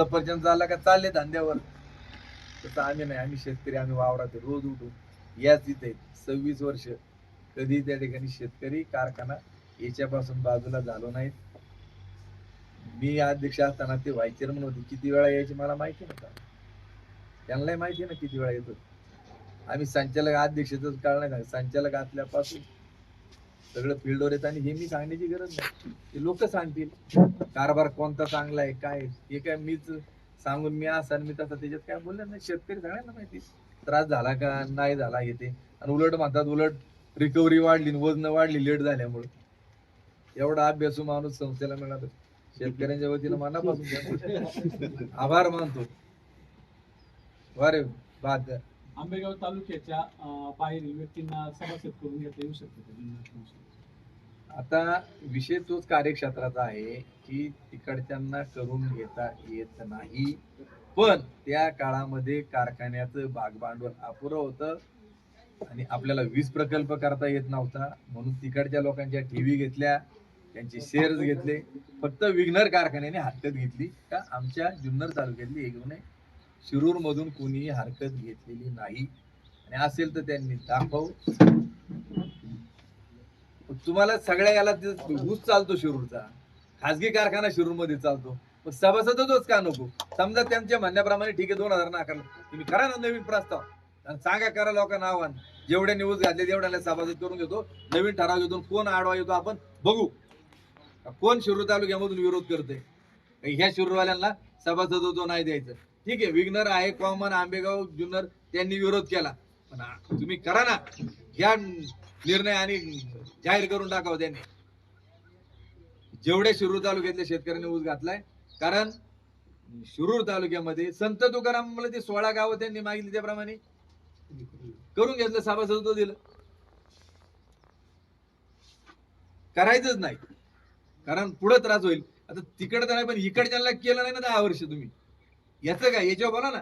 सफरचंद झाला का चालले धंद्यावर? तसं आम्ही नाही आम्ही शेतकरी आम्ही वावरात रोज उठून. याच इथे सव्वीस वर्ष कधी त्या ठिकाणी शेतकरी कारखाना याच्यापासून बाजूला झालो नाहीत. मी अध्यक्ष असताना ते व्हाईस चेअरमन होते. किती वेळा यायचे मला माहिती नव्हतं. त्यांनाही माहिती आहे ना किती वेळा येतो आम्ही संचालक अध्यक्षच काळ नाही. सांगत. संचालक असल्यापासून सगळं फील्डवर येत आणि हे मी सांगण्याची गरज नाही. ते लोक सांगतील कारभार कोणता चांगला आहे काय हे काय मीच सांगून मी असा आणि मी तसा त्याच्यात काय बोलले नाही. शेतकरी सगळ्यांना माहिती त्रास झाला का? नाही झाला येते आणि उलट म्हणतात उलट रिकव्हरी वाढली वजन वाढली लेट झाल्यामुळे. एवढा अभ्यासू माणूस संस्थेला मिळाला. शेतकऱ्यांच्या वतीनं मनापासून आभार मानतो. वारे बाद आंबेगाव तालुक्याच्या पायरी बाहेरील व्यक्तींना सभासद करून घेता येऊ शकते आता विषय तोच कार्यक्षेत्राचा आहे की तिकडच्यांना करून घेता येत नाही. पण त्या काळामध्ये कारखान्याचं भागभांडवल अपुरं होतं आणि आपल्याला वीज प्रकल्प करता येत नव्हता. म्हणून तिकडच्या लोकांच्या ठेवी घेतल्या त्यांचे शेअर्स घेतले. फक्त विघ्नर कारखान्याने हातात घेतली. का आमच्या जुन्नर तालुक्यातली एक नाही शिरूर मधून कोणीही हरकत घेतलेली नाही. आणि असेल तर त्यांनी दाखव. तुम्हाला सगळ्या याला ऊस चालतो शिरूरचा. खासगी कारखाना शिरूरमध्ये चालतो. मग सभासदच का नको? समजा त्यांच्या म्हणण्याप्रमाणे ठीक आहे दोन हजार नाकारलं तुम्ही करा ना नवीन प्रस्ताव. आणि सांगा करा लोकांना आव्हान. जेवढे न्यूज घातले तेवढ्याला सभासद करून घेतो. नवीन ठराव घेतो. कोण आडवा येतो आपण? बघू. कोण शिरूर तालुक्यामधून विरोध करते ह्या शिरूरवाल्यांना सभासद नाही द्यायचं. ठीक आहे विघ्नर आहे कॉमन आंबेगाव जुन्नर त्यांनी विरोध केला. पण तुम्ही करा ना. घ्या निर्णय आणि जाहीर करून टाकावं त्यांनी. जेवढे शिरूर तालुक्यातल्या शेतकऱ्यांनी ऊस घातलाय कारण शिरूर तालुक्यामध्ये संत तुकाराम मला ते सोळा गावं त्यांनी मागितली त्याप्रमाणे. करून घेतलं सभासद दिलं. करायचंच नाही. कारण पुढे त्रास होईल. आता तिकडं तर नाही पण इकडच्या केलं नाही ना दहा वर्ष तुम्ही. याचं काय? याच्यावर बोला ना.